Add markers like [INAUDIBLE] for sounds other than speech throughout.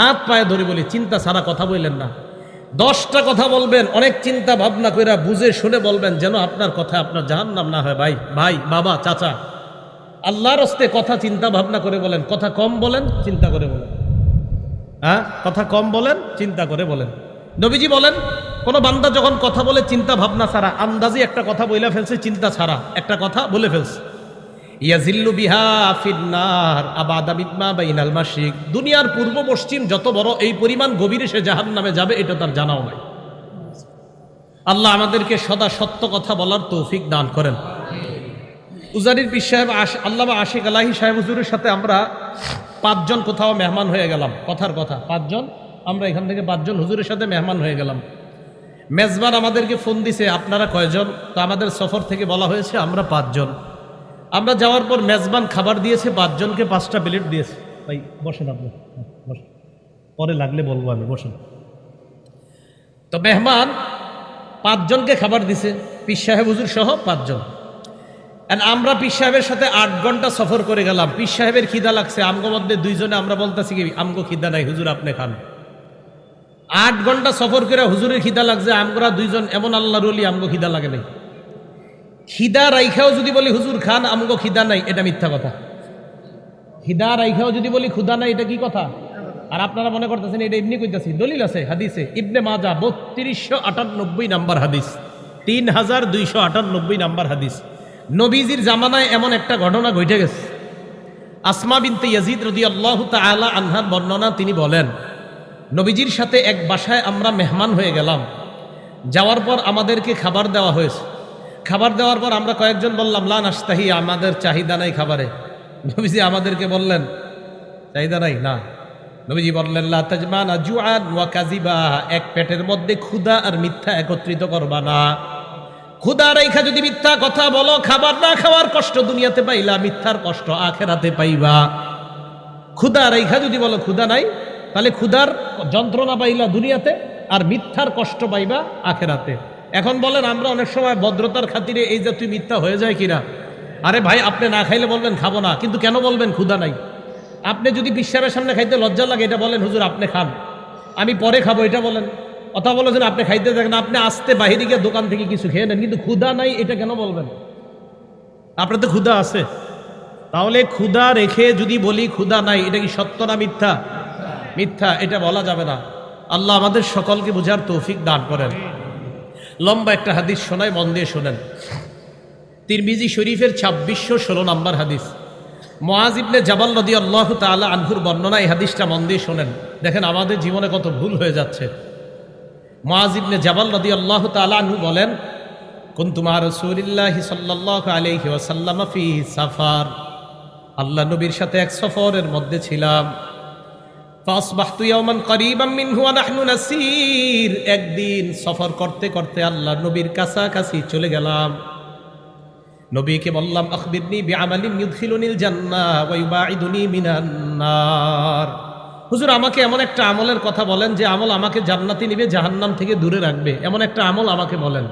হাত পায়ে ধরে বলি, চিন্তা ছাড়া কথা বললেন না। দশটা কথা বলবেন, অনেক চিন্তা ভাবনা করে বুঝে শুনে বলবেন, যেন আপনার কথা আপনার জাহান নাম না হয়। ভাই ভাই, বাবা, চাচা, আল্লাহর হস্তে কথা চিন্তা ভাবনা করে বলেন, কথা কম বলেন, চিন্তা করে বলেন। হ্যাঁ কথা কম বলেন, চিন্তা করে বলেন। নবীজি বলেন, কোন বান্দা যখন কথা বলে চিন্তা ভাবনা ছাড়া, আন্দাজি একটা কথা বলে ফেলছে, চিন্তা ছাড়া। একটা কথা বলে ফেলছে। ইয়াজিল্লু বিহা ফিন্নার, আবাদা বিদমা বাইনাল মাসিক দুনিয়ার পূর্ব পশ্চিম যত বড়, এই পরিমাণ গভীরে সে জাহান নামে যাবে, এটা তার জানাও নাই। আল্লাহ আমাদেরকে সদা সত্য কথা বলার তৌফিক দান করেন। উজারির পীর সাহেব আশ আল্লামা আশিক আলাহি সাহেব হুজুরের সাথে আমরা পাঁচজন কোথাও মেহমান হয়ে গেলাম। কথার কথা, পাঁচজন? আমরা এখান থেকে পাঁচজন হুজুরের সাথে মেহমান হয়ে গেলাম। মেজবান আমাদেরকে ফোন দিছে, আপনারা কয়জন? তো আমাদের সফর থেকে বলা হয়েছে, আমরা পাঁচজন। আমরা যাওয়ার পর মেজবান খাবার দিয়েছে পাঁচজনকে পাঁচটা প্লেট দিয়েছে। ভাই বসেন আপনি। হ্যাঁ, বসেন। পরে লাগলে বলব আমি বসেন। তো মেহমান পাঁচজনকে খাবার দিছে পীর সাহেব হুজুর সহ পাঁচজন। And আমরা পীর সাহেবের সাথে আট ঘণ্টা সফর করে গেলাম। পীর সাহেবের খিদা লাগছে আমগো মধ্যে দুইজনে আমরা বলতেছি কি আমগো খিদা নাই হুজুর আপনি খান। আট ঘণ্টা সফর করে হুজুরের খিদা লাগছে আমরা দুইজন এমন আল্লাহর আমগো খিদা লাগে নাই। খিদা রাইখাও যদি বলি হুজুর খান আমগো খিদা নাই, এটা মিথ্যা কথা। খিদা রাইখাও যদি বলি ক্ষুদা নাই, এটা কি কথা? আর আপনারা মনে করতেছেন, এটা এমনি কইতাছি দলিল আছে, হাদিসে, ইবনে মাজা, বত্রিশশো আটানব্বই নাম্বার হাদিস তিন হাজার দুইশো আটানব্বই নাম্বার হাদিস। নবীজির জামানায় এমন একটা ঘটনা ঘটে গেছে। আসমা বিনতে ইয়াজিদ রদি আল্লাহ তালা আনহার বর্ণনা তিনি বলেন, নবীজির সাথে এক বাসায় আমরা মেহমান হয়ে গেলাম। যাওয়ার পর আমাদেরকে খাবার দেওয়া হয়েছে। খাবার দেওয়ার পর আমরা কয়েকজন বললাম লান আস্তাহি আমাদের চাহিদা নাই খাবারে। নবীজি আমাদেরকে বললেন, চাহিদা নাই? না। নবীজি বললেন, লা তাজমানা ওয়া কাযিবা, এক পেটের মধ্যে ক্ষুধা আর মিথ্যা একত্রিত করবা না। ক্ষুধা রেখা যদি মিথ্যা কথা বলো, খাবার না খাওয়ার কষ্ট দুনিয়াতে পাইলা, মিথ্যার কষ্ট আখেরাতে পাইবা। ক্ষুধা রেখা যদি বলো, ক্ষুধা নাই? তাহলে ক্ষুধার যন্ত্রণা পাইলা দুনিয়াতে আর মিথ্যার কষ্ট পাইবা আখেরাতে। এখন বলেন, আমরা অনেক সময় ভদ্রতার খাতিরে এই যে তুই মিথ্যা হয়ে যায় কিনা? আরে ভাই, আপনি না খাইলে বলবেন, খাব না। কিন্তু কেন বলবেন, ক্ষুধা নাই। আপনি যদি বিশ্বাসের সামনে খাইতে লজ্জা লাগে, এটা বলেন, হুজুর, আপনি খান। আমি পরে খাব, এটা বলেন। কথা বলেছেন আপনি খাইতে থাকেন আপনি আসতে বাহিরে গিয়ে দোকান থেকে কিছু খেয়ে নেন। কিন্তু ক্ষুধা নাই, এটা কেন বলবেন? আপনার তো ক্ষুধা আছে। তাহলে ক্ষুধা রেখে যদি বলি ক্ষুধা নাই, এটা কি সত্য না মিথ্যা? মিথ্যা, এটা বলা যাবে না। আল্লাহ আমাদের সকলকে বোঝার তৌফিক দান করেন। লম্বা একটা হাদিস শোনায়, মন দিয়ে শোনেন। তিরমিজি শরীফের ছাব্বিশশো ষোলো নম্বর হাদিস। মোয়াজ ইবনে জাবাল নদী আল্লাহ তালা আনহুর বর্ণনা এই হাদিসটা মন দিয়ে শোনেন। দেখেন, আমাদের জীবনে কত ভুল হয়ে যাচ্ছে। মোয়াজ ইবনে জাবাল নদী আল্লাহ তালা আনহু বলেন কুন্তুমা রসুলিল্লাহ সাল্লাহ আলহি ওয়াসাল্লাম ফি সাফার। আল্লাহ নবীর সাথে এক সফরের মধ্যে ছিলাম। একদিন সফর করতে করতে আল্লাহ নবীর কাছাকাছি চলে গেলাম। নবীকে বললাম, আখবিরনি বিআমালিন ইউদখিলুনিল জান্নাহ ওয়া ইউবাইদুনি মিনান নার। হুজুর, আমাকে এমন একটা আমলের কথা বলেন যে আমল আমাকে জান্নাতি নিবে, জাহান্নাম থেকে দূরে রাখবে। এমন একটা আমল আমাকে বলেন।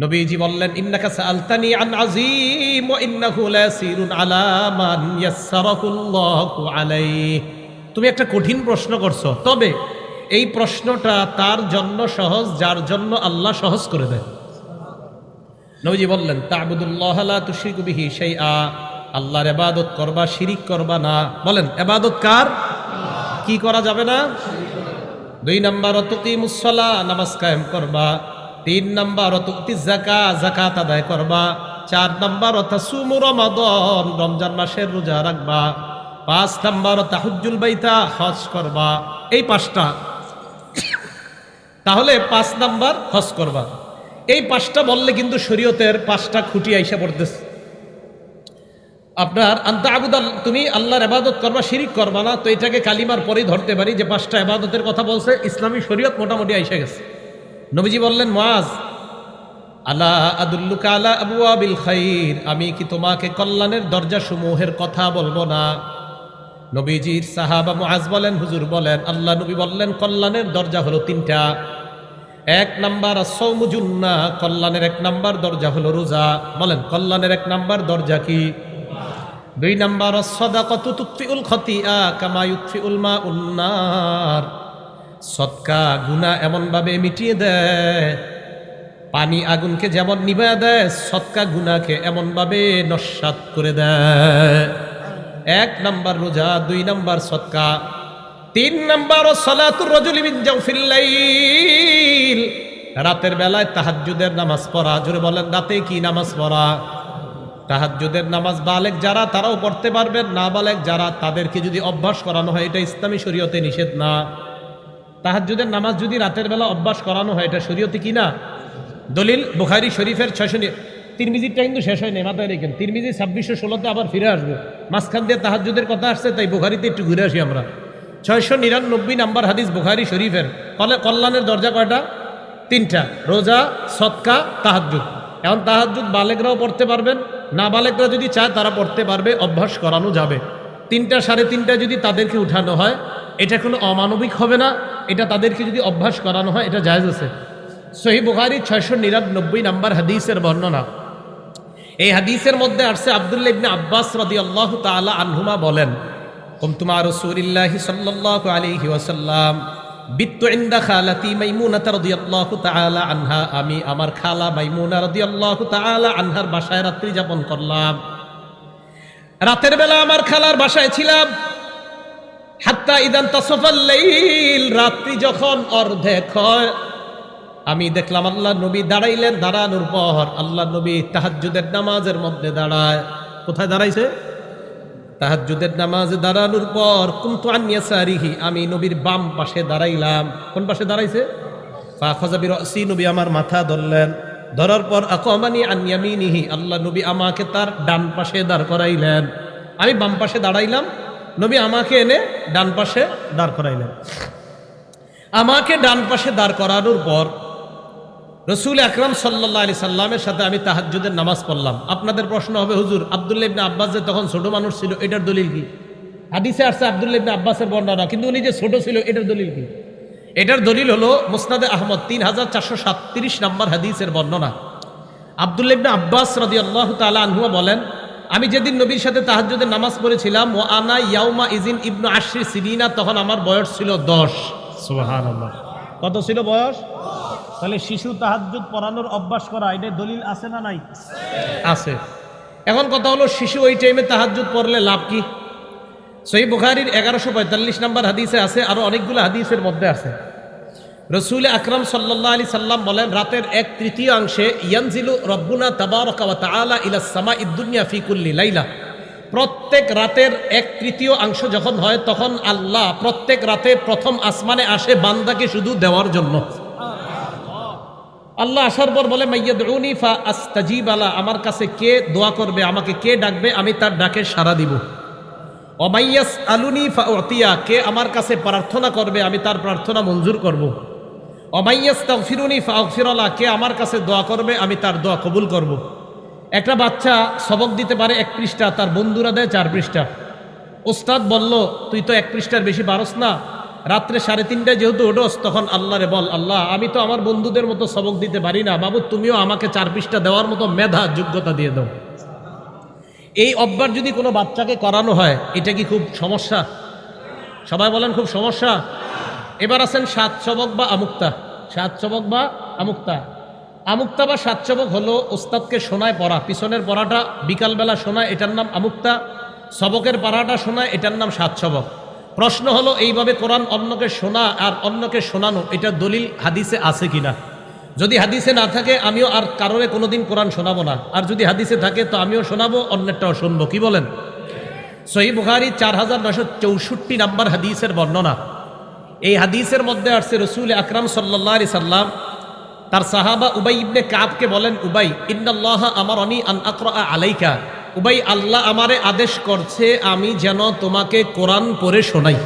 নবীজি বললেন, ইন্নাকা সাআলতানি আন আযীম ওয়া ইন্নাহু লাসিরুন আলা মান ইয়াসসারাহুল্লাহু আলাইহি। তুমি একটা কঠিন প্রশ্ন করছ। তবে এই প্রশ্নটা তার জন্য সহজ, যার জন্য আল্লাহ সহজ করে দেয়। নবীজি বললেন, তাবুদুল্লাহ লা তুশরিকু বিহি শাইআ। আল্লাহর এবাদত করবা, শিরিক করবা না। বলেন এবাদত কার? কি করা যাবে না? দুই নাম্বার তুকিমুসসালা নামাজ কায়েম করবা। তিন নাম্বার তুকতি জাকা জাকাত আদায় করবা। চার নাম্বার, তাসুমু রমাদান, রমজান মাসের রোজা রাখবা। পাঁচ নাম্বার, তাহুজ্জুল বাইতা, হজ করবা। এই পাঁচটা। তাহলে পাঁচ নাম্বার, হজ করবা। এই পাঁচটা বললে কিন্তু শরীয়তের পাঁচটা খুঁটি আইসা পড়তেছে। আপনার, আন্তা আবুদাল তুমি আল্লাহর আবাদত করবা, শিরিক করবা না, তো এটাকে কালিমার পরেই ধরতে পারি যে পাঁচটা আবাদতের কথা বলছে, ইসলামী শরীয়ত মোটামুটি আইসা গেছে। নবীজি বললেন মাজ আলা আদুল্লুকা আলা আবু আবিল খাইর, আমি কি তোমাকে কল্যাণের দরজা সমূহের কথা বলব না? নবীজির সাহাবা মুআজ বলেন, হুজুর বলেন, আল্লাহ নবী বললেন, কল্যাণের দরজা হলো তিনটা। এক নাম্বার সৌমুজুন্না কল্যাণের এক নাম্বার দরজা হলো রোজা। বলেন, কল্যাণের এক নাম্বার দরজা কি? দুই নাম্বার সদাকতু তুকফিউল খতিয়া কামা ইউকফিউল মা উন্নার সৎকা গুণা এমনভাবে মিটিয়ে দেয়, পানি আগুনকে যেমন নিভা দেয় সৎকা গুনাকে এমনভাবে নস্বাত করে দেয়। এক নাম্বার রোজা, দুই নাম্বার সৎকা তিন নাম্বার সলাতুর রজুলি মিন জাওফিল লাইল। রাতের বেলায় তাহাজ্জুদের নামাজ পড়া, জোরে বলেন, রাতে কি নামাজ পড়া? তাহাজ্জুদের নামাজ বালেক যারা, তারাও পড়তে পারবেন, না বালেক যারা, তাদেরকে যদি অভ্যাস করানো হয়, এটা ইসলামী শরীয়তে নিষেধ না। তাহাজ্জুদের নামাজ যদি রাতের বেলা অভ্যাস করানো হয়, এটা শরীয়তে কি না? দলিল বুখারি শরীফের ছয়শো তিরমিজিরটা কিন্তু শেষ হয়নি, মাথায় রেখেন। তিরমিজি ছাব্বিশশো ষোলোতে আবার ফিরে আসবে। মাঝখান দিয়ে তাহাজ্জুদের কথা আসছে, তাই বুখারিতে একটু ঘুরে আসি আমরা। ছয়শো নিরানব্বই নাম্বার হাদিস বুখারি শরীফের। কলে কল্যাণের দরজা কয়টা? তিনটা। রোজা সৎকা তাহাজ্জুদ। এখন তাহাজ্জুদ বালেকরাও পড়তে পারবেন, না বালেকরা যদি চায় তারা পড়তে পারবে, অভ্যাস করানো যাবে। তিনটা সাড়ে তিনটা যদি তাদেরকে উঠানো হয়, এটা কোনো অমানবিক হবে না, এটা তাদেরকে যদি অভ্যাস করানো হয়, এটা জায়েজ আছে। সহি বুখারি ছয়শো নিরানব্বই নাম্বার হাদিসের বর্ণনা। এই হাদিসের মধ্যে আসছে আবদুল্লাহ ইবনে আব্বাস রাদিয়াল্লাহু তাআলা আনহুমা বলেন কুমতুমা রাসূলিল্লাহি সাল্লাল্লাহু আলাইহি ওয়াসাল্লাম, বিত্তু ইনদা খালাতি মাইমুনাতা রাদিয়াল্লাহু তাআলা আনহা, আমি আমার খালা মাইমুনা রাদিয়াল্লাহু তাআলা আনহার বাসায় রাত্রি যাপন করলাম। রাতের বেলা আমার খালার বাসায় ছিলাম। হাত্তা ইদান তাসফাল রাত্রি যখন অর্ধেক হয় আমি দেখলাম আল্লাহ নবী দাঁড়াইলেন, দাঁড়ানোর পর আল্লাহ নবী তাহাজ্জুদের নামাজের মধ্যে দাঁড়ায়। কোথায় দাঁড়াইছে? তাহাজ্জুদের নামাজে দাঁড়ানোর পর, কুন্তু আনিয়াসারিহি আমি নবীর বাম পাশে দাঁড়াইলাম। কোন পাশে দাঁড়াইছে? ফাখাজাবির রসি নবী আমার মাথা ধরলেন। ধরার পর আকমানি আনিয়ামিনিহি আল্লাহ নবী আমাকে তার ডান পাশে দাঁড় করাইলেন। আমি বাম পাশে দাঁড়াইলাম, নবী আমাকে এনে ডান পাশে দাঁড় করাইলেন। আমাকে ডান পাশে দাঁড় করানোর পর রসুল আকরাম সাল্লাহ আলি সাল্লামের সাথে আমি তাহাজ্জুদের নামাজ পড়লাম। আপনাদের প্রশ্ন হবে, হুজুর, আবদুল্লাহ ইবনে আব্বাস যে তখন ছোট মানুষ ছিল, এটার দলিল কি? হাদিসে আসছে আবদুল্লাহ ইবনে আব্বাসের বর্ণনা, কিন্তু উনি যে ছোট ছিল, এটার দলিল কি? এটার দলিল হলো মুসনাদে আহমদ তিন হাজার চারশো সাতত্রিশ নম্বর হাদিসের বর্ণনা। আবদুল্লাহ ইবনে আব্বাস রদি আল্লাহ তালা আনহুয়া বলেন, আমি যেদিন নবীর সাথে তাহাজ্জুদের নামাজ পড়েছিলাম ও আনা ইয়াউমা ইজিন ইবনু আশরি সিরিনা তখন আমার বয়স ছিল দশ। সুহান কত ছিল বয়স? তাহলে শিশু তাহাজ্জুদ পড়ানোর অভ্যাস করা এটা দলিল আছে না নাই? আছে। এখন কথা হলো, শিশু ওই টাইমে তাহাজ্জুদ পড়লে লাভ কি? সই বুখারির এগারোশো পঁয়তাল্লিশ নম্বর হাদিসে আছে, আরও অনেকগুলো হাদিসের মধ্যে আছে। রসুল আকরাম সাল্লাহ আলি সাল্লাম বলেন, রাতের এক তৃতীয়াংশে ইয়ানজিলু রব্বুনা তাবারকা ওয়া তাআলা ইলা সামা ইদ্দুনিয়া ফিকুল্লি লাইলা। প্রত্যেক রাতের এক তৃতীয় অংশ যখন হয়, তখন আল্লাহ প্রত্যেক রাতে প্রথম আসমানে আসে বান্দাকে শুধু দেওয়ার জন্য। আল্লাহ আসার পর বলে আলা। আমার কাছে কে দোয়া করবে, আমাকে কে ডাকবে, আমি তার ডাকে সাড়া দিব। অমাইয়াস আলুনি ফা অতিয়া কে আমার কাছে প্রার্থনা করবে, আমি তার প্রার্থনা মঞ্জুর করব। অমাইয়াস তাগফিরুনি ফা আগফিরালা কে আমার কাছে দোয়া করবে, আমি তার দোয়া কবুল করব। একটা বাচ্চা সবক দিতে পারে এক পৃষ্ঠা, তার বন্ধুরা দেয় চার পৃষ্ঠা। ওস্তাদ বলল, তুই তো এক পৃষ্ঠার বেশি পারস না। রাত্রে সাড়ে তিনটায় যেহেতু ওঠোস, তখন আল্লাহরে বল, আল্লাহ, আমি তো আমার বন্ধুদের মতো সবক দিতে পারি না। বাবু, তুমিও আমাকে চার পিসটা দেওয়ার মতো মেধা, যোগ্যতা দিয়ে দাও। এই অভ্যাস যদি কোনো বাচ্চাকে করানো হয়, এটা কি খুব সমস্যা? সবাই বলেন, খুব সমস্যা? এবার আছেন সাত চবক বা আমুক্তা। সাত চবক বা আমুক্তা। আমুক্তা বা সাত চবক হলো ওস্তাদকে শোনায় পড়া। পিছনের পড়াটা বিকালবেলা শোনায়, এটার নাম আমুক্তা। সবকের পাড়াটা শোনায়, এটার নাম সাত চবক প্রশ্ন হলো, এইভাবে কোরআন অন্যকে শোনা আর অন্যকে শোনানো, এটা দলিল হাদিসে আছে কিনা? যদি হাদিসে না থাকে, আমিও আর কারণে কোনোদিন কোরআন শোনাবো না। আর যদি হাদিসে থাকে, তো আমিও শোনাবো, অন্যেরটাও শুনব। কি বলেন? সহি বুখারি চার হাজার নশো চৌষট্টি নাম্বার হাদিসের বর্ণনা। এই হাদিসের মধ্যে আসছে, রসুল আকরাম সাল্লাহ আলি সাল্লাম তার সাহাবা উবাই ইবনে কাবকে বলেন, উবাই ইন্দাল্লাহ আমার অনি আন আকরা আলাইকা। উবাই, আল্লাহ আমারে আদেশ করছে, আমি যেন তোমাকে কোরআন পড়ে শোনাই।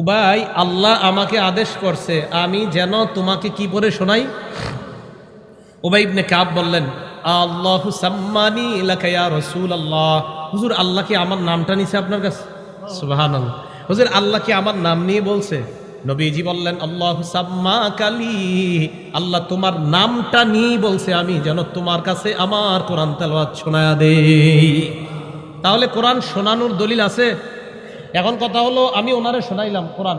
উবাই, আল্লাহ আমাকে আদেশ করছে, আমি যেন তোমাকে কি পড়ে শোনাই? উবাই ইবনে কাব বললেন, আল্লাহ সাম্মানি ইলাকায়া রসুল আল্লাহ হুজুর, আল্লাহ কি আমার নামটা নিছে আপনার কাছে? সুবাহান হুজুর, আল্লাহ কি আমার নাম নিয়ে বলছে? নবীজি বললেন, আল্লাহ সাম্মা কালি। আল্লাহ তোমার নামটা নিয়েই বলছে, আমি যেন তোমার কাছে আমার কোরআন তেলাওয়াত শোনা দেই। তাহলে কোরআন শোনানোর দলিল আছে? এখন কথা হলো, আমি ওনারে শোনাইলাম কোরআন।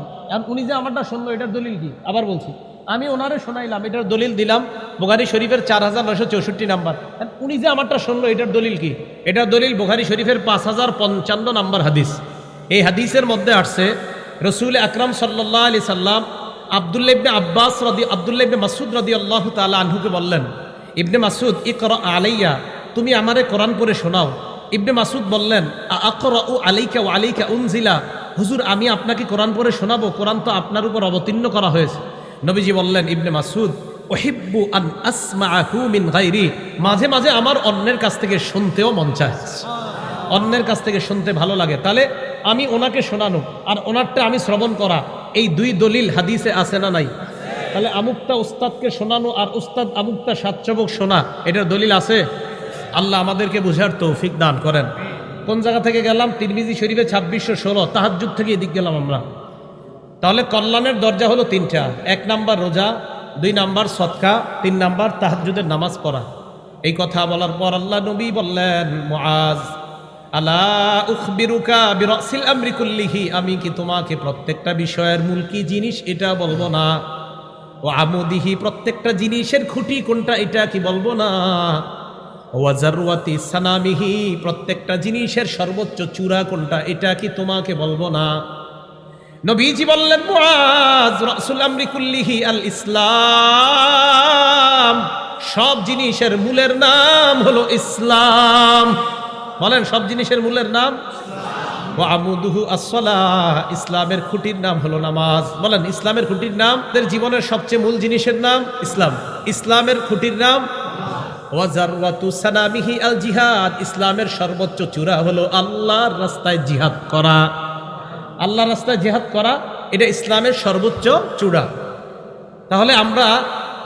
উনি যে আমারটা শুনলো, এটার দলিল কি? আবার বলছি, আমি ওনারে শোনাইলাম, এটার দলিল দিলাম বোখারি শরীফের চার হাজার নশো চৌষট্টি নাম্বার। উনি যে আমারটা শুনলো, এটার দলিল কি? এটার দলিল বোখারি শরীফের পাঁচ হাজার পঞ্চান্ন নাম্বার হাদিস। এই হাদিসের মধ্যে আসছে রসুল আকরাম সাল্লাহ আলি সাল্লাম আবদুল্লা ইবনে আব্বাস রদি আবদুল্লা ইবনে মাসুদ রদি আল্লাহ তালা আনহুকে বললেন, ইবনে মাসুদ ই কর আলাইয়া, তুমি আমারে কোরআন পড়ে শোনাও। ইবনে মাসুদ বললেন আকর ও আলাইকা ও আলাইকা উনজিলা, হুজুর আমি আপনাকে কোরআন পড়ে শোনাবো, কোরআন তো আপনার উপর অবতীর্ণ করা হয়েছে। নবীজি বললেন, ইবনে মাসুদ ওহিব্বু আন আসমাআহু মিন গায়রি, মাঝে মাঝে আমার অন্যের কাছ থেকে শুনতেও মন চায়। অন্যের কাছ থেকে শুনতে ভালো লাগে। তাহলে আমি ওনাকে শোনানো, আর ওনারটা আমি শ্রবণ করা। এই দুই দলিল হাদিসে আছে না নাই? তাহলে আমুকটা উস্তাদকে শোনানো আর উস্তাদ আমুকটা সাতচবক শোনা, এটার দলিল আছে? আল্লাহ আমাদেরকে বুঝার তৌফিক দান করেন। কোন জায়গা থেকে গেলাম? তিরমিজি শরীফে ছাব্বিশশো ষোলো। তাহাজুদ থেকে এদিক গেলাম আমরা। তাহলে কল্যাণের দরজা হলো তিনটা। এক নাম্বার রোজা, দুই নাম্বার সৎকা তিন নাম্বার তাহাজুদের নামাজ পড়া। এই কথা বলার পর আল্লাহ নবী বললেন, মুআজ আলা উখবিরুকা বিরাসিল আমরি কুল্লিহি, আমি কি তোমাকে প্রত্যেকটা বিষয়ের মূল কি জিনিস এটা বলব না? ও আমুদিহি, প্রত্যেকটা জিনিসের খুঁটি কোনটা এটা কি বলব না? ওয়াজারওয়াতি সানামিহি, প্রত্যেকটা জিনিসের সর্বোচ্চ চূড়া কোনটা এটা কি তোমাকে বলব না? নবীজি বললেন, মুআজ রাসূল আমরি কুল্লিহি আল ইসলাম। সব জিনিসের মূলের নাম হলো ইসলাম। বলেন, সব জিনিসের মূলের নাম? ও আমুদুহু আসসালাহ। ইসলামের খুঁটির নাম হলো নামাজ। বলেন, ইসলামের খুঁটির নাম? তাদের জীবনের সবচেয়ে মূল জিনিসের নাম ইসলাম। ইসলামের খুঁটির নাম? সানামিহি আল জিহাদ ইসলামের সর্বোচ্চ চূড়া হলো আল্লাহর রাস্তায় জিহাদ করা। আল্লাহর রাস্তায় জিহাদ করা, এটা ইসলামের সর্বোচ্চ চূড়া। তাহলে আমরা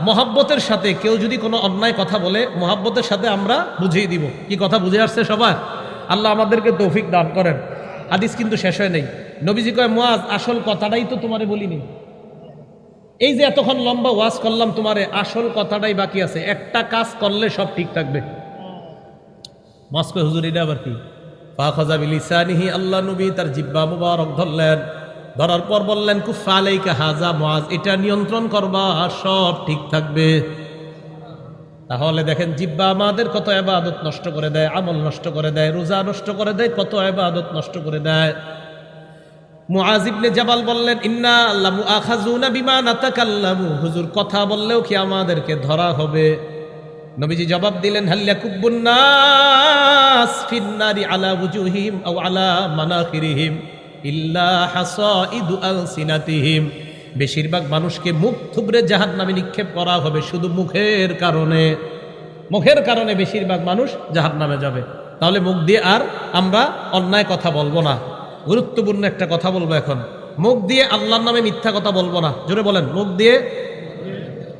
মহাব্বতের সাথে কেউ যদি কোনো অন্যায় কথা বলে, মহাব্বতের সাথে আমরা বুঝিয়ে দিব। কি কথা বুঝে আসছে সবার? আল্লাহ আমাদেরকে তৌফিক দান করেন। হাদিস কিন্তু শেষ হয় নেই। নবীজি কয় মুয়াজ আসল কথাটাই তো তোমারে বলিনি। এই যে এতক্ষণ লম্বা ওয়াজ করলাম তোমারে, আসল কথাটাই বাকি আছে। একটা কাজ করলে সব ঠিক থাকবে। মস্কো হুজুর, এটা আবার কি? ফাখাজা বিলিসানিহি, আল্লাহ নবী তার জিব্বা মুবারক ধরলেন। ধরার পর বললেন কুফা আলাইকা হাজা মুআজ, এটা নিয়ন্ত্রণ করবা, সব ঠিক থাকবে। তাহলে দেখেন, জিব্বা আমাদের কত এবাদত নষ্ট করে দেয়, আমল নষ্ট করে দেয়, রোজা নষ্ট করে দেয়, কত এবাদত নষ্ট করে দেয়। মুআজিবনে জাবাল বললেন, ইন্না আল্লাহ মুআখাজুনা বিমা নাতাকাল্লামু। হুজুর কথা বললেও কি আমাদেরকে ধরা হবে? নবীজি জবাব দিলেন হাল্লা কুব্বুন নাস ফিন্নারি আলা বুজুহিম আও আলা মানাখিরিহিম। ইল্লা বেশিরভাগ মানুষকে মুখ থুবড়ে জাহান নামে নিক্ষেপ করা হবে শুধু মুখের কারণে। মুখের কারণে বেশিরভাগ মানুষ জাহান নামে যাবে। তাহলে মুখ দিয়ে আর আমরা অন্যায় কথা বলব না। গুরুত্বপূর্ণ একটা কথা বলব এখন। মুখ দিয়ে আল্লাহর নামে মিথ্যা কথা বলব না। জোরে বলেন, মুখ দিয়ে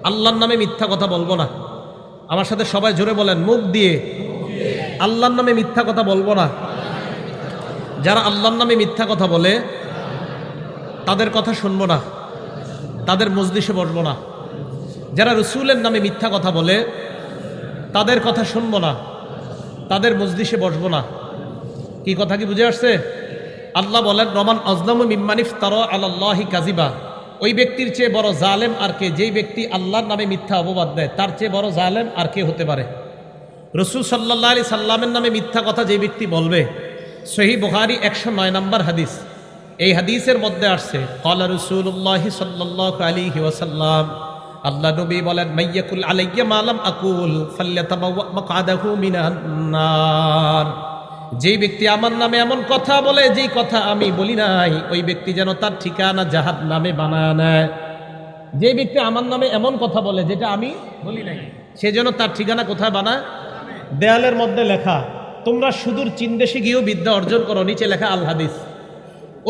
আল্লাহর নামে মিথ্যা কথা বলব না। আমার সাথে সবাই জোরে বলেন, মুখ দিয়ে আল্লাহর নামে মিথ্যা কথা বলব না। যারা আল্লাহর নামে মিথ্যা কথা বলে, তাদের কথা শুনব না। তাদের মজলিসে বসবো না। যারা রসুলের নামে মিথ্যা কথা বলে, তাদের কথা শুনব না। তাদের মজলিসে বসবো না। কি কথা কি বুঝে আসছে? আল্লাহ বলেন, রমান অজলাম মিম্মানিফ তার আল্লাহি কাজিবা ওই ব্যক্তির চেয়ে বড় জালেম আর কে? যেই ব্যক্তি আল্লাহর নামে মিথ্যা অপবাদ দেয়, তার চেয়ে বড় জালেম আর কে হতে পারে? রসুল সাল্লাহ আলি সাল্লামের নামে মিথ্যা কথা যে ব্যক্তি বলবে সহি বুখারি একশো নয় নম্বর হাদিস। এই হাদিসের মধ্যে আসছে কলা রসুল্লাহ সাল্লাহ আলিহি ওয়াসাল্লাম, আল্লাহ নবী বলেন মাইয়াকুল আলাইয়া মালাম আকুল ফাল্লাতাবাহু মিনান নার। যেই ব্যক্তি আমার নামে এমন কথা বলে, যেই কথা আমি বলি নাই, ওই ব্যক্তি যেন তার ঠিকানা জাহাদ নামে বানায় নেয়। যে ব্যক্তি আমার নামে এমন কথা বলে, যেটা আমি বলি নাই, সে যেন তার ঠিকানা কোথায় বানায়? দেয়ালের মধ্যে লেখা। তোমরা সুদূর চীন দেশে গিয়েও বিদ্যা অর্জন করো, নিচে লেখা আল হাদিস।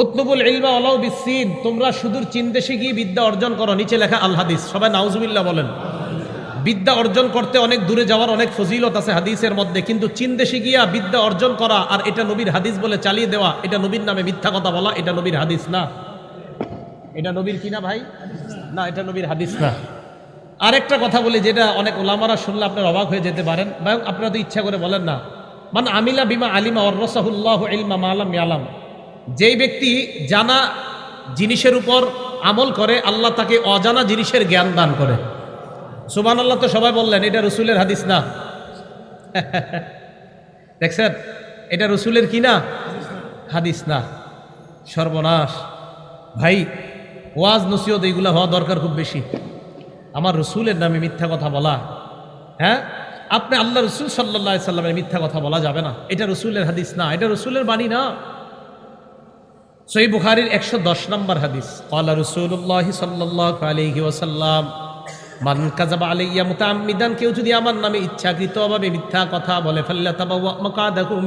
উতলুবুল ইলমা আলাউ বিসিন তোমরা সুদূর চীন দেশে গিয়ে বিদ্যা অর্জন করো, নিচে লেখা আল হাদিস। সবাই নাউজুবিল্লাহ বলেন। বিদ্যা অর্জন করতে অনেক দূরে যাওয়ার অনেক ফজিলত আছে হাদিসের মধ্যে, কিন্তু চীন দেশে গিয়া বিদ্যা অর্জন করা আর এটা নবীর হাদিস বলে চালিয়ে দেওয়া, এটা নবীর নামে মিথ্যা কথা বলা, এটা নবীর হাদিস না। এটা নবীর কি না ভাই? না, এটা নবীর হাদিস না। আরেকটা কথা বলি, যেটা অনেক ওলামারা শুনলে আপনার অবাক হয়ে যেতে পারেন। বা আপনারা তো ইচ্ছা করে বলেন না। মান আমিলা বিমা আলিমা অর্রসাহুল্লাহ ইলমা মালাম ইয়ালাম। যেই ব্যক্তি জানা জিনিসের উপর আমল করে, আল্লাহ তাকে অজানা জিনিসের জ্ঞান দান করে। সুবান আল্লাহ তো সবাই বললেন, এটা রসুলের হাদিস না। [LAUGHS] দেখছেন? এটা রসুলের কি না? হাদিস না। সর্বনাশ। ভাই, ওয়াজ নসিহত এইগুলো হওয়া দরকার খুব বেশি। আমার রসুলের নামে মিথ্যা কথা বলা হ্যাঁ? আপনি আল্লাহ রসুল সাল্লাহ সাল্লামের মিথ্যা কথা বলা যাবে না। এটা রসুলের হাদিস না, এটা রসুলের বাণী না। সই বুখারির একশো দশ নম্বর হাদিস কলা রসুল্লাহ সাল্লাহ আলহি ওসাল্লাম মান কাজাবা আলাইয়া মুতাআম্মিদান কেউ যদি আমার নামে ইচ্ছাকৃতভাবে মিথ্যা কথা বলে, ফেললে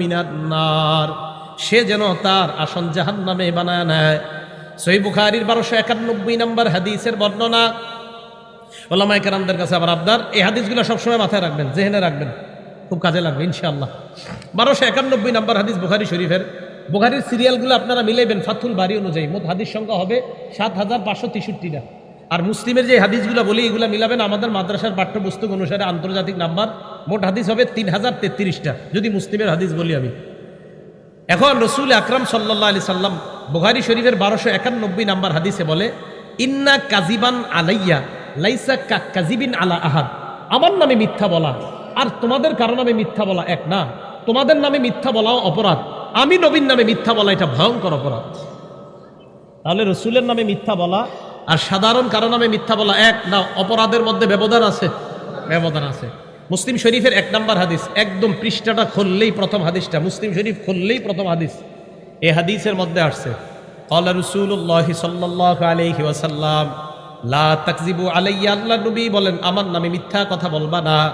মিনান সে যেন তার আসন জাহান্নামে বানায় নেয়। সই বুখারির বারোশো একানব্বই নম্বর হাদিসের বর্ণনা ওলামাই কারামদের কাছে আবার আবদার। এই হাদিসগুলো সবসময় মাথায় রাখবেন, জেহেনে রাখবেন। খুব কাজে লাগবে, ইনশাআল্লাহ। বারোশো একানব্বই নম্বর হাদিস বুখারি শরীফের। বুখারির সিরিয়ালগুলো আপনারা মিলাইবেন ফাথুল বাড়ি অনুযায়ী। মোট হাদিস সংখ্যা হবে সাত হাজার পাঁচশো তেষট্টিটা। আর মুসলিমের যে হাদিসগুলো বলি, এগুলো মিলাবেন আমাদের মাদ্রাসার পাঠ্যপুস্তক অনুসারে আন্তর্জাতিক নাম্বার। মোট হাদিস হবে তিন হাজার তেত্রিশটা, যদি মুসলিমের হাদিস বলি আমি। এখন রসুল আকরাম সাল্লাহ আলি সাল্লাম বুখারি শরীফের বারোশো একানব্বই নাম্বার হাদিসে বলে, ইন্না কাজিবান আলাইয়া লাইসা আলা আহাদ। আমার নামে মিথ্যা বলা। আর তোমাদের কারও নামে মিথ্যা বলা এক না। তোমাদের নামে মিথ্যা বলাও অপরাধ। আমি নবীন নামে মিথ্যা বলা এটা ভয়ঙ্কর অপরাধ। তাহলে রসুলের নামে মিথ্যা বলা আর সাধারণ কারও নামে মিথ্যা বলা এক না, অপরাধের মধ্যে ব্যবধান আছে? ব্যবধান আছে। মুসলিম শরীফের এক নম্বর হাদিস, একদম পৃষ্ঠাটা খুললেই প্রথম হাদিসটা। মুসলিম শরীফ খুললেই প্রথম হাদিস। এই হাদিসের মধ্যে আসছে কলা রসুল্লাহ সাল্লাহ আলহি ওয়াসাল্লাম লা তাকজিবু আলাইয়া, আল্লাহ নবী বলেন, আমার নামে মিথ্যা কথা বলবা না।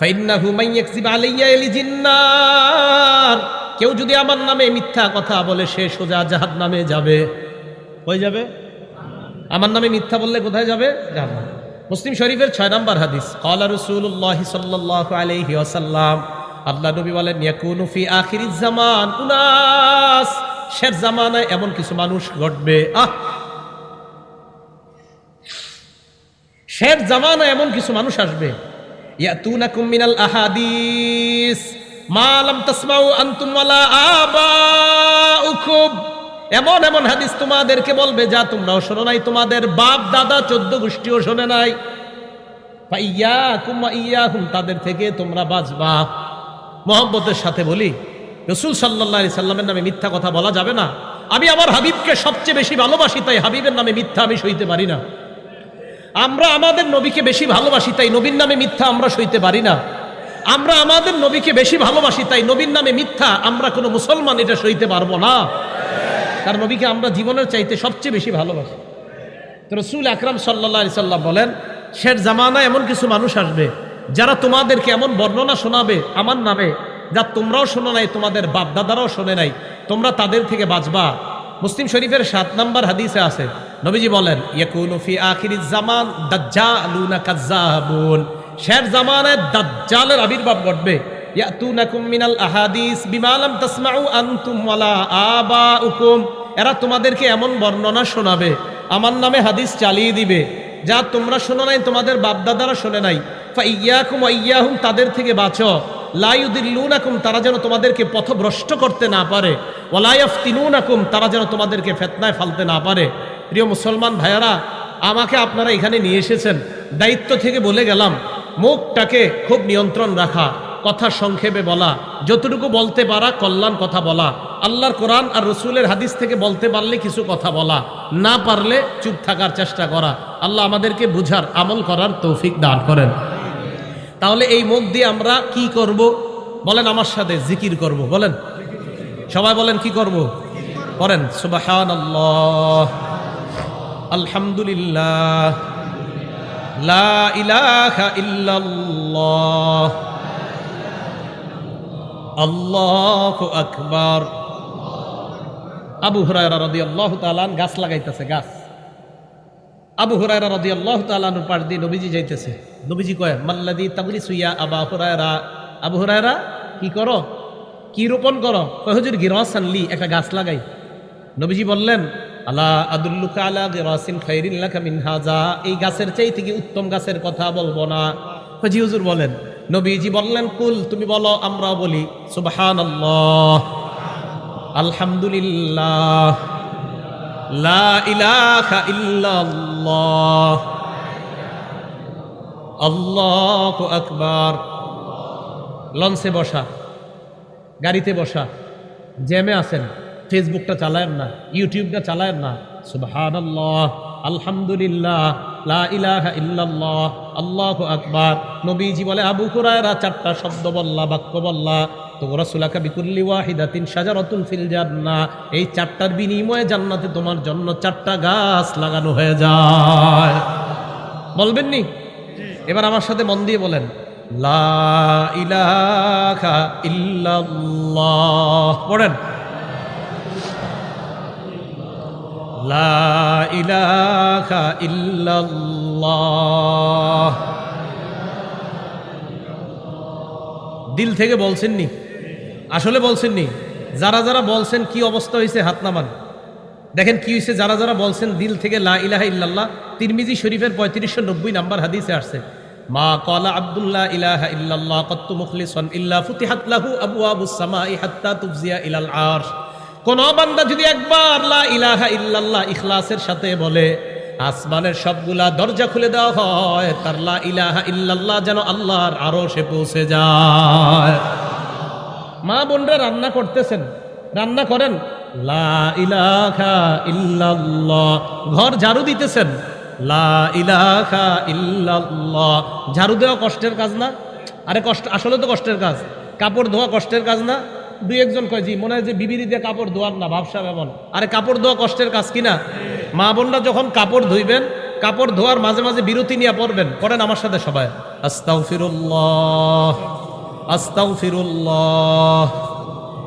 ফাইন্নাহু মান আলাইয়া ইলি জিন্নার কেউ যদি আমার নামে মিথ্যা কথা বলে, সে সোজা জাহান্নামে যাবে। হয়ে যাবে? আমার নামে মিথ্যা বললে কোথায় যাবে? মুসলিম শরীফের ছয় নম্বর হাদিস কলা রসুল্লাহ সাল্লাহ আলাইহি ওয়াসাল্লাম। আল্লাহ নবী বলেন, ইয়াকুনু ফি আখিরিজ জামান। উনাস শের জামানায় এমন কিছু মানুষ ঘটবে। আহ! শের জামানায় এমন কিছু মানুষ আসবে। ইয়াতুনাকুম মিনাল আহাদিস, মা লাম তাসমাউ আনতুম ওয়ালা আবাউকুম। এমন এমন হাদিস তোমাদেরকে বলবে যা তোমরাও শোনো নাই, তোমাদের বাপ, দাদা, চোদ্দ গোষ্ঠীও শোনে নাই। ইয়া কুম্মা ইয়া হুম তাদের থেকে তোমরা বাঁচবা। মোহাম্মতের সাথে বলি, রসুল সাল্লাহ আলি সাল্লামের নামে মিথ্যা কথা বলা যাবে না। আমি আমার হাবিবকে সবচেয়ে বেশি ভালোবাসি, তাই হাবিবের নামে মিথ্যা আমি সইতে পারি না। আমরা আমাদের নবীকে বেশি ভালোবাসি, তাই নবীর নামে মিথ্যা আমরা সইতে পারি না। আমরা আমাদের নবীকে বেশি ভালোবাসি, তাই নবীর নামে মিথ্যা আমরা কোনো মুসলমান এটা সইতে পারব না। তার নবীকে আমরা জীবনের চাইতে সবচেয়ে বেশি ভালোবাসি। তো রসুল আকরাম সাল্লা সাল্লাম বলেন, শের জামানায় এমন কিছু মানুষ আসবে, যারা তোমাদেরকে এমন বর্ণনা শোনাবে আমার নামে, যা তোমরাও শোনো নাই, তোমাদের বাপ দাদারাও শোনে নাই, তোমরা তাদের থেকে বাঁচবা। মুসলিম শরীফের সাত নাম্বার হাদিসে আছে নবীজি বলেন ইয়াকুনুফি আখিরি জামান দাজ্জালুনা কাজ্জাবুন। শের জামানায় দাজ্জালের আবির্ভাব ঘটবে। ইয়াতুনাকুম মিনাল আহাদিস বিমা লাম তাসমাউ আনতুম ওয়ালা আবাউকুম। এরা তোমাদেরকে এমন বর্ণনা শোনাবে, আমার নামে হাদিস চালিয়ে দিবে, যা তোমরা শোনো নাই, তোমাদের বাপদাদারা শোনে নাই। ফা ইয়াকুম ইয়াহুম, তাদের থেকে বাঁচো। লাইউদিল্লুনাকুম তারা যেন তোমাদেরকে পথভ্রষ্ট করতে না পারে। ওয়ালাইফতিনুনাকুম তারা যেন তোমাদেরকে ফেতনায় ফালতে না পারে। প্রিয় মুসলমান ভাইয়ারা, আমাকে আপনারা এখানে নিয়ে এসেছেন। দায়িত্ব থেকে বলে গেলাম, মুখটাকে খুব নিয়ন্ত্রণ রাখা, কথা সংক্ষেপে বলা, যতটুকু বলতে পারা কল্যাণ কথা বলা, আল্লাহর কোরআন আর রসুলের হাদিস থেকে বলতে পারলে কিছু কথা বলা, না পারলে চুপ থাকার চেষ্টা করা, আল্লাহ আমাদেরকে বুঝার, আমল করার তৌফিক দান করেন। তাহলে এই মুখ দিয়ে আমরা কি করব? বলেন আমার সাথে জিকির করব, বলেন। সবাই বলেন কি করব? করেন সুবাহান আলহামদুলিল্লাহ। লা আল্লাহু আকবার। আবু হুরায়রা রাদিয়াল্লাহু তাআলা গাছ লাগাইতেছে, গাছ। আবু হুরায়রা রাদিয়াল্লাহু তাআলা নুর পাশ দিয়ে নবীজি যাইতেছে। নবীজি কয় মাল্লাদি তাবরি সুইয়া আবা হুরায়রা। আবু হুরায়রা, কি করো? কি রোপণ করো? কয়, হুজুর গিরাস আনলি একটা গাছ লাগাই। নবীজি বললেন আলা আদুল্লুকা আলা গিরাসিন খাইরিন লাকা মিন হাজা। এই গাছের চাই থেকে উত্তম গাছের কথা বলব না? জি হুজুর বলেন, নবীজি বললেন, কুল, তুমি বলো, আমরাও বলি সুবহান আল্লাহ আলহামদুলিল্লাহ, লা ইলাহা ইল্লাল্লাহ, আল্লাহু আকবার, লঞ্চে বসা, গাড়িতে বসা, জ্যামে আছেন। ফেসবুকটা চালায়েন না, ইউটিউবটা চালায়েন না। সুবহানাল্লাহ, আলহামদুলিল্লাহ, লা ইলাহা ইল্লাল্লাহ, আল্লাহু আকবার। নবীজি বলে, আবু হুরায়রা চারটা শব্দ বললা, বাক্য বললা তো রাসূলাকা বিকুল্লি ওয়াহিদাতিন শাজারাতুন ফিল জান্নাহ এই চারটার বিনিময়ে জান্নাতে তোমার জন্য চারটা গাছ লাগানো হয়ে যায়। বলবেন নি? এবার আমার সাথে মন দিয়ে বলেন, লা ইলাহা ইল্লাল্লাহ। পড়েন। লা দিল থেকে বলছেননি? আসলে বলছেননি? যারা যারা বলছেন কি অবস্থা হয়েছে হাত নামান। দেখেন কি হয়েছে যারা যারা বলছেন দিল থেকে লা ইলাহা ইল্লাল্লাহ, তিরমিজি শরীফের পঁয়ত্রিশশো নব্বই নাম্বার হাদিসে আসছে, মা কলা আব্দুল্লাহ ইলাহা ইল্লাল্লাহ, কত্তু মুখলিসন ইল্লা ফুতিহাত লাহু আবু আবু সামাই হাত্তা তুফজিয়া ইলাল কোন বান্দা যদি একবার ইলাহা ইল্লাল্লাহ ইখলাসের সাথে বলে, আসমানের সবগুলা দরজা খুলে দেওয়া হয়, তার ইলাহা ইল্লাল্লাহ যেন আল্লাহর আরও সে পৌঁছে যায়। মা বোনরা রান্না করতেছেন, রান্না করেন, লা ইল্লাল্লাহ, ঘর ঝাড়ু দিতেছেন, লা ইল্লাল্লাহ, ঝাড়ু দেওয়া কষ্টের কাজ না? আরে কষ্ট, আসলে তো কষ্টের কাজ, কাপড় ধোয়া কষ্টের কাজ না? দুই একজন কয়, জি, মনে হয় যে বিবিরি দিয়ে কাপড় ধোয়ার না ভাবসা এমন। আরে কাপড় ধোয়া কষ্টের কাজ কিনা মা বোনরা যখন কাপড় ধুইবেন, কাপড় ধোয়ার মাঝে মাঝে বিরতি নিয়ে পড়বেন, করেন আমার সাথে সবাই, আস্তাগফিরুল্লাহ আস্তাগফিরুল্লাহ।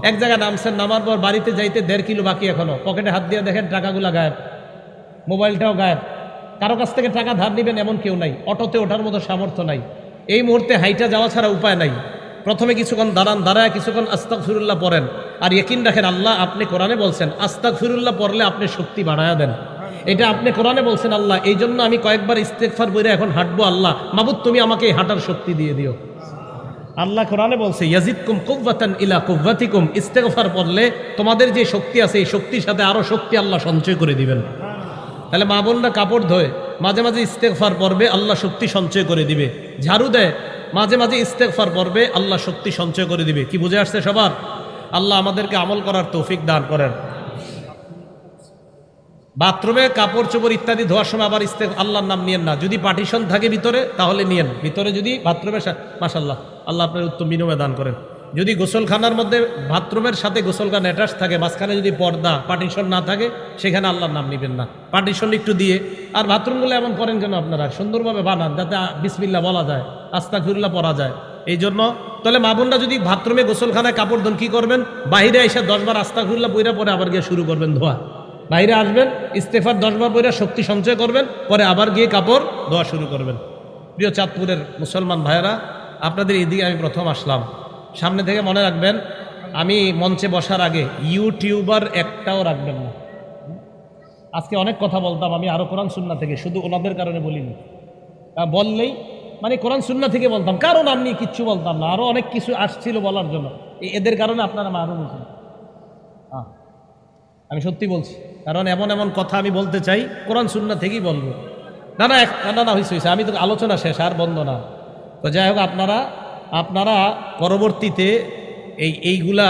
এক জায়গায় নামছেন, নামার পর বাড়িতে যাইতে দেড় কিলো বাকি এখনও। পকেটে হাত দিয়ে দেখেন টাকাগুলা গায়েব, মোবাইলটাও গায়েব। কারও কাছ থেকে টাকা ধার নিবেন এমন কেউ নাই, অটোতে ওঠার মতো সামর্থ্য নাই। এই মুহূর্তে হাইটা যাওয়া ছাড়া উপায় নাই। প্রথমে কিছুক্ষণ দাঁড়ান, দাঁড়ায় কিছুক্ষণ আস্তাক ফিরুল্লাহ পড়েন। আর ইকিন রাখেন, আল্লাহ আপনি কোরআনে বলছেন আস্তাক ফিরুল্লাহ পড়লে আপনি শক্তি বাড়ায়া দেন। এটা আপনি কোরআনে বলছেন, আল্লাহ, এই জন্য আমি কয়েকবার ইস্তেকফার বইরে এখন হাঁটবো, আল্লাহ, মাবুদ, তুমি আমাকে এই হাঁটার শক্তি দিয়ে দিও। আল্লাহ কোরআনে বলছে, ইয়াজিদকুম কুব্বাতান ইলা কুব্বাতিকুম ইস্তেগফার পড়লে তোমাদের যে শক্তি আছে, এই শক্তির সাথে আরও শক্তি আল্লাহ সঞ্চয় করে দিবেন। তাহলে মা বোনরা কাপড় ধোয়, মাঝে মাঝে ইস্তেগফার পড়বে, আল্লাহ শক্তি সঞ্চয় করে দিবে। ঝাড়ু দেয় মাঝে মাঝে ইস্তেকফার পর্বে আল্লাহ শক্তি সঞ্চয় করে দিবে। কি বুঝে আসছে সবার? আল্লাহ আমাদেরকে আমল করার তৌফিক দান করেন। বাথরুমে কাপড় চোপড় ইত্যাদি ধোয়ার সময় আবার ইস্তে আল্লাহর নাম নিয়েন না। যদি পার্টিশন থাকে ভিতরে, তাহলে নিয়েন। ভিতরে যদি বাথরুমে মাসাল্লাহ আল্লাহ আপনার উত্তম বিনিময় দান করেন। যদি গোসলখানার মধ্যে বাথরুমের সাথে গোসলখানা অ্যাটাচ থাকে, মাঝখানে যদি পর্দা, পার্টিশন না থাকে, সেখানে আল্লাহর নাম নেবেন না। পার্টিশন একটু দিয়ে। আর বাথরুমগুলো এমন করেন কেন আপনারা? সুন্দরভাবে বানান যাতে বিসমিল্লা বলা যায় আস্তা ফিরুল্লাহ পরা যায়। এই জন্য তাহলে মা বোনরা যদি বাথরুমে গোসলখানায় কাপড় ধন কি করবেন? বাইরে এসে দশবার আস্তা ফিরুল্লাহ বইরা পরে আবার গিয়ে শুরু করবেন ধোয়া। বাইরে আসবেন, ইস্তেফার দশবার বইরা শক্তি সঞ্চয় করবেন, পরে আবার গিয়ে কাপড় ধোয়া শুরু করবেন। প্রিয় চাঁদপুরের মুসলমান ভাইয়েরা, আপনাদের এদিকে আমি প্রথম আসলাম। সামনে থেকে মনে রাখবেন, আমি মঞ্চে বসার আগে ইউটিউবার একটাও রাখবেন না। আজকে অনেক কথা বলতাম, আমি আরও কোরআন সুন্না থেকে, শুধু ওনাদের কারণে বলিনি। বললেই মানে কোরআন সুন্না থেকে বলতাম, কারণ আমি কিচ্ছু বলতাম না আরও অনেক কিছু আসছিল বলার জন্য। এদের কারণে আপনারা মারুম হয়েছেন হ্যাঁ আমি সত্যি বলছি, কারণ এমন এমন কথা আমি বলতে চাই, কোরআন সুন্না থেকেই বলব। না না না না হয়েছে আমি তো আলোচনা শেষ, আর বন্ধ না। তো যাই হোক, আপনারা আপনারা পরবর্তীতে এই, এইগুলা,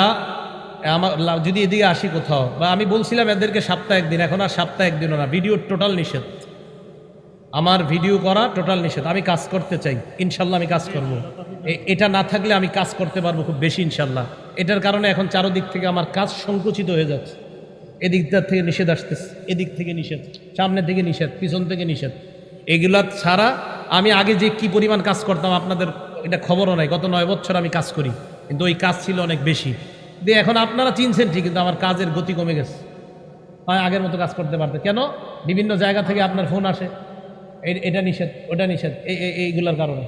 আমার যদি এদিকে আসি কোথাও, বা আমি বলছিলাম এদেরকে সপ্তাহে একদিন এখন আর সপ্তাহে একদিনও না ভিডিও টোটাল নিষেধ। আমার ভিডিও করা টোটাল নিষেধ, আমি কাজ করতে চাই, ইনশাল্লাহ আমি কাজ করব। এটা না থাকলে আমি কাজ করতে পারব খুব বেশি, ইনশাল্লাহ। এটার কারণে এখন চারোদিক থেকে আমার কাজ সংকুচিত হয়ে যাচ্ছে। এদিকটার থেকে নিষেধ আসতেছে, এদিক থেকে নিষেধ সামনে থেকে নিষেধ, পিছন থেকে নিষেধ। এগুলা ছাড়া আমি আগে যে কি পরিমাণ কাজ করতাম আপনাদের এটা খবরও নাই। গত নয় বছর আমি কাজ করি, কিন্তু ওই কাজ ছিল অনেক বেশি। দিয়ে এখন আপনারা চিনছেন ঠিক কিন্তু আমার কাজের গতি কমে গেছে। হয় আগের মতো কাজ করতে পারতে কেন? বিভিন্ন জায়গা থেকে আপনার ফোন আসে। এটা নিষেধ, ওটা নিষেধ, এই, এই- এইগুলোর কারণে।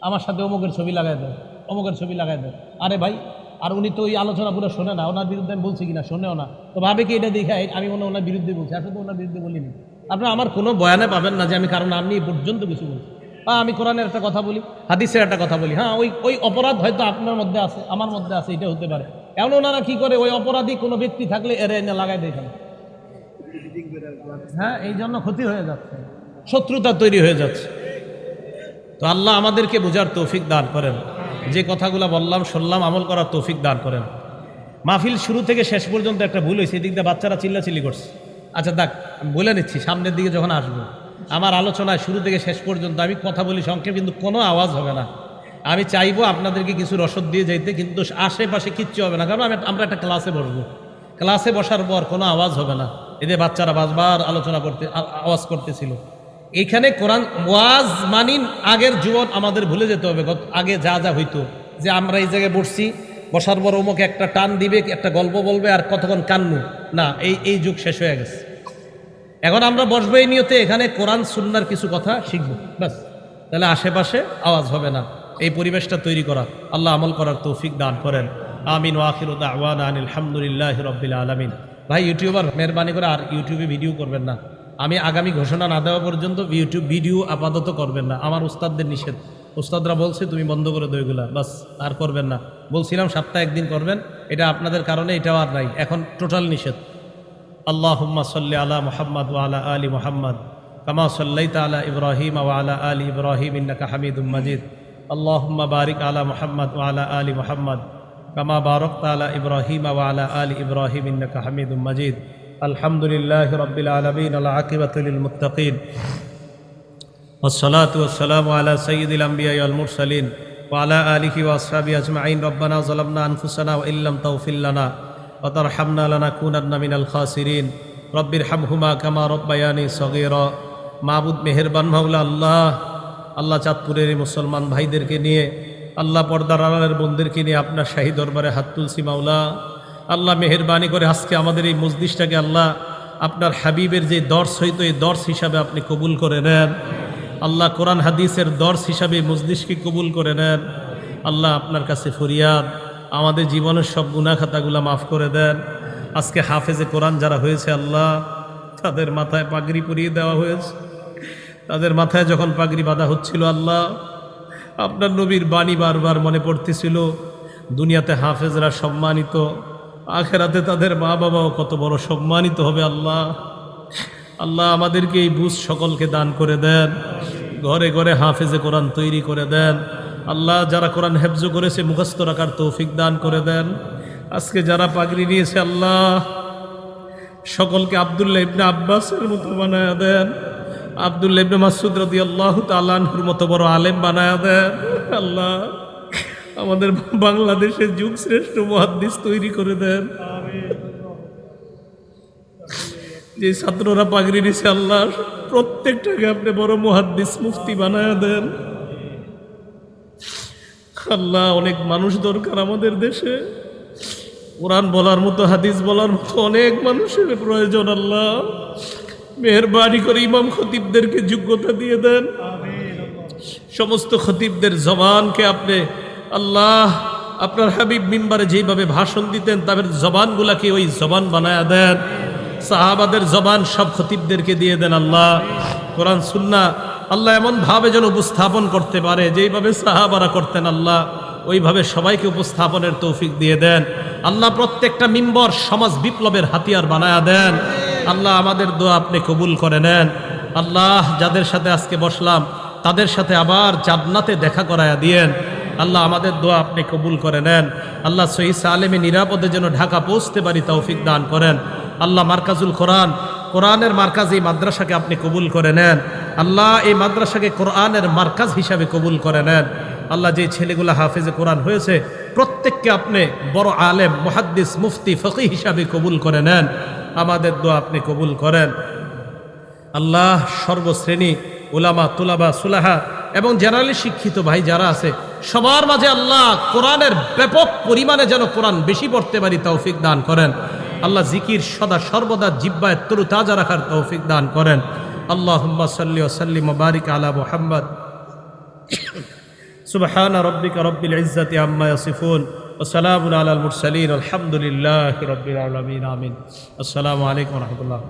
আমার সাথে অমুকের ছবি লাগাই দেয় অমুকের ছবি লাগাই দেয় আরে ভাই, আর উনি তো ওই আলোচনা পুরো শোনে না, ওনার বিরুদ্ধে আমি বলছি কিনা শোনেও না। তো ভাবে কি এটা দেখে আমি মনে ওনার বিরুদ্ধে বলছি। আসলে তো ওনার বিরুদ্ধে বলিনি। আপনারা আমার কোনো বয়ানে পাবেন না যে আমি কারণ আমি পর্যন্ত কিছু বলছি। বা আমি কোরআনের একটা কথা বলি, হাদিসের একটা কথা বলি। হ্যাঁ ওই ওই অপরাধ হয়তো আপনার মধ্যে আছে, আমার মধ্যে আছে এটা হতে পারে। এমন ওনারা কি করে, ওই অপরাধী কোনো ব্যক্তি থাকলে এর এনে লাগাই দেয় হ্যাঁ এই জন্য ক্ষতি হয়ে যাচ্ছে। শত্রুতা তৈরি হয়ে যাচ্ছে। তো আল্লাহ আমাদেরকে বোঝার তৌফিক দান করেন। যে কথাগুলো বললাম, শুনলাম, আমল করার তৌফিক দান করেন। মাহফিল শুরু থেকে শেষ পর্যন্ত একটা ভুল হয়েছে, এদিক দিয়ে বাচ্চারা চিল্লাচিল্লি করছে। আচ্ছা দেখ বলে নিচ্ছি, সামনের দিকে যখন আসব আমার আলোচনায় শুরু থেকে শেষ পর্যন্ত আমি কথা বলি সংক্ষেপ, কিন্তু কোনো আওয়াজ হবে না। আমি চাইব আপনাদেরকে কিছু রসদ দিয়ে যাইতে, কিন্তু আশেপাশে কিচ্ছু হবে না, কারণ আমি আমরা একটা ক্লাসে বসবো। ক্লাসে বসার পর কোনো আওয়াজ হবে না। এদের বাচ্চারা বারবার আলোচনা করতে আওয়াজ করতেছিল। এইখানে কোরআন ওয়াজ মানিন আগের জীবন আমাদের ভুলে যেতে হবে। আগে যা যা হইতো। যে আমরা এই জায়গায় বসছি, বসার পর অমুক একটা টান দিবে, একটা গল্প বলবে, আর কতক্ষণ কান্নু। না, এই এই যুগ শেষ হয়ে গেছে। এখন আমরা বসবো এই নিয়তে, এখানে কোরআন, সুন্নার কিছু কথা শিখব, ব্যাস। তাহলে আশেপাশে আওয়াজ হবে না, এই পরিবেশটা তৈরি করা আল্লাহ আমল করার তৌফিক দান করেন। আমিন ওয়াখির আওয়ান আলহামদুলিল্লাহ রব্বিল আলমিন। ভাই, ইউটিউবার, মেহরবানি করে আর ইউটিউবে ভিডিও করবেন না। আমি আগামী ঘোষণা না দেওয়া পর্যন্ত ইউটিউব ভিডিও আপাতত করবেন না। আমার উস্তাদদের নিষেধ। উস্তাদরা বলছে, তুমি বন্ধ করে দো এগুলা। বাস আর করবেন না। বলছিলাম, সপ্তাহে একদিন করবেন। এটা আপনাদের কারণে এটাও আর নাই। এখন টোটাল নিষেধ। اللهم صل على محمد وعلى آل محمد كما صليت على إبراهيم وعلى آل إبراهيم إنك حميد مجيد. اللهم بارك على محمد وعلى آل محمد كما باركت على إبراهيم وعلى آل إبراهيم إنك حميد مجيد. الحمد لله رب العالمين العاقبة للمتقين. والصلاة والسلام على سيد الأنبياء والمرسلين وعلى آله وأصحابه أجمعين. ربنا ظلمنا أنفسنا وإن لم تغفر لنا ওতর হামনা লানা কুনান্না মিনাল খাসিরিন। রব্বির হামহুমা কামা রব্বায়ানি সগের। মাহবুদ মেহেরবান মাওলা আল্লাহ। আল্লাহ চাঁদপুরের মুসলমান ভাইদেরকে নিয়ে, আল্লাহ পর্দার আলালের বোনদেরকে নিয়ে আপনার শাহী দরবারে হাত তুলছি মাওলা। আল্লাহ মেহরবানি করে আজকে আমাদের এই মসজিদটাকে আল্লাহ আপনার হাবিবের যে দর্শ হইত, এই দর্শ হিসাবে আপনি কবুল করে নেন। আল্লাহ কোরআন হাদিসের দর্শ হিসাবে মসজিদকে কবুল করে নেন। আল্লাহ আপনার কাছে ফরিয়াদ। আমাদের জীবনের সব গুণাখাতাগুলো মাফ করে দেন। আজকে হাফেজে কোরআন যারা হয়েছে, আল্লাহ তাদের মাথায় পাগড়ি পরিয়ে দেওয়া হয়েছে। তাদের মাথায় যখন পাগড়ি বাঁধা হচ্ছিল, আল্লাহ আপনার নবীর বাণী বারবার মনে পড়তেছিল, দুনিয়াতে হাফেজরা সম্মানিত, আখেরাতে তাদের মা বাবাও কত বড় সম্মানিত হবে, আল্লাহ। আল্লাহ আমাদেরকে এই বুঝ সকলকে দান করে দেন। ঘরে ঘরে হাফেজে কোরআন তৈরি করে দেন। আল্লাহ যারা কোরআন হেফজ করেছে, মুখস্থ রাখার তৌফিক দান করে দেন। আজকে যারা পাগড়ি নিয়েছে, আল্লাহ সকলকে আবদুল্লাহ ইবনে আব্বাসের মতো বানায় দেন। আবদুল্লাহ ইবনে মাসুদ রদি আল্লাহ তালানহুর মতো বড় আলেম বানায় দেন। আল্লাহ আমাদের বাংলাদেশের যুগ শ্রেষ্ঠ মহাদ্দিস তৈরি করে দেন। যে ছাত্ররা পাগড়ি নিছে আল্লাহ প্রত্যেকটাকে আপনি বড় মহাদ্দিস মুফতি বানায় দেন। আল্লাহ, অনেক মানুষ দরকার আমাদের দেশে। কোরআন বলার মতো, হাদিস বলার মতো অনেক মানুষের প্রয়োজন, আল্লাহ। মেহরবানি করে ইমাম খতিবদেরকে যোগ্যতা দিয়ে দেন। সমস্ত খতিবদের জবানকে আপনি, আল্লাহ, আপনার হাবিব মিম্বারে যেইভাবে ভাষণ দিতেন, তাদের জবানগুলাকে ওই জবান বানায়া দেন। সাহাবাদের জবান সব খতিবদেরকে দিয়ে দেন, আল্লাহ। কোরআন সুন্না আল্লাহ এমন ভাবে যেন উপস্থাপন করতে পারে, যেইভাবে সাহাবারা করতেন আল্লাহ, ওইভাবে সবাইকে উপস্থাপনের তৌফিক দিয়ে দেন। আল্লাহ প্রত্যেকটা মিম্বর সমাজ বিপ্লবের হাতিয়ার বানায়া দেন। আল্লাহ আমাদের দোয়া আপনি কবুল করে নেন। আল্লাহ যাদের সাথে আজকে বসলাম, তাদের সাথে আবার জান্নাতে দেখা করায়া দিয়েন। আল্লাহ আমাদের দোয়া আপনি কবুল করে নেন। আল্লাহ সহি সালেমে নিরাপদে যেন ঢাকা পৌঁছতে পারি তৌফিক দান করেন। আল্লাহ মার্কাজুল কোরআন, কোরআনের মার্কাজ এই মাদ্রাসাকে আপনি কবুল করে নেন। আল্লাহ এই মাদ্রাসাকে কোরআনের মার্কাজ হিসাবে কবুল করে নেন। আল্লাহ যে ছেলেগুলো হাফেজে কোরআন হয়েছে, প্রত্যেককে আপনি বড় আলেম, মহাদ্দিস, মুফতি ফকি হিসাবে কবুল করে নেন। আমাদের দোয়া আপনি কবুল করেন। আল্লাহ সর্বশ্রেণী, উলামা, তুলাবা, সুলাহা এবং জেনারেলি শিক্ষিত ভাই যারা আছে, সবার মাঝে আল্লাহ কোরআনের ব্যাপক পরিমাণে যেন কোরআন বেশি পড়তে পারি তৌফিক দান করেন। আল্লাহ জিকির সদা সর্বদা জিব্বায় তরু তাজা রাখার তৌফিক দান করেন। اللهم صل وسلم وبارك على محمد. سبحان ربك رب العزة عما يصفون وسلام على المرسلين الحمد لله رب العالمين آمين. السلام عليكم ورحمة الله.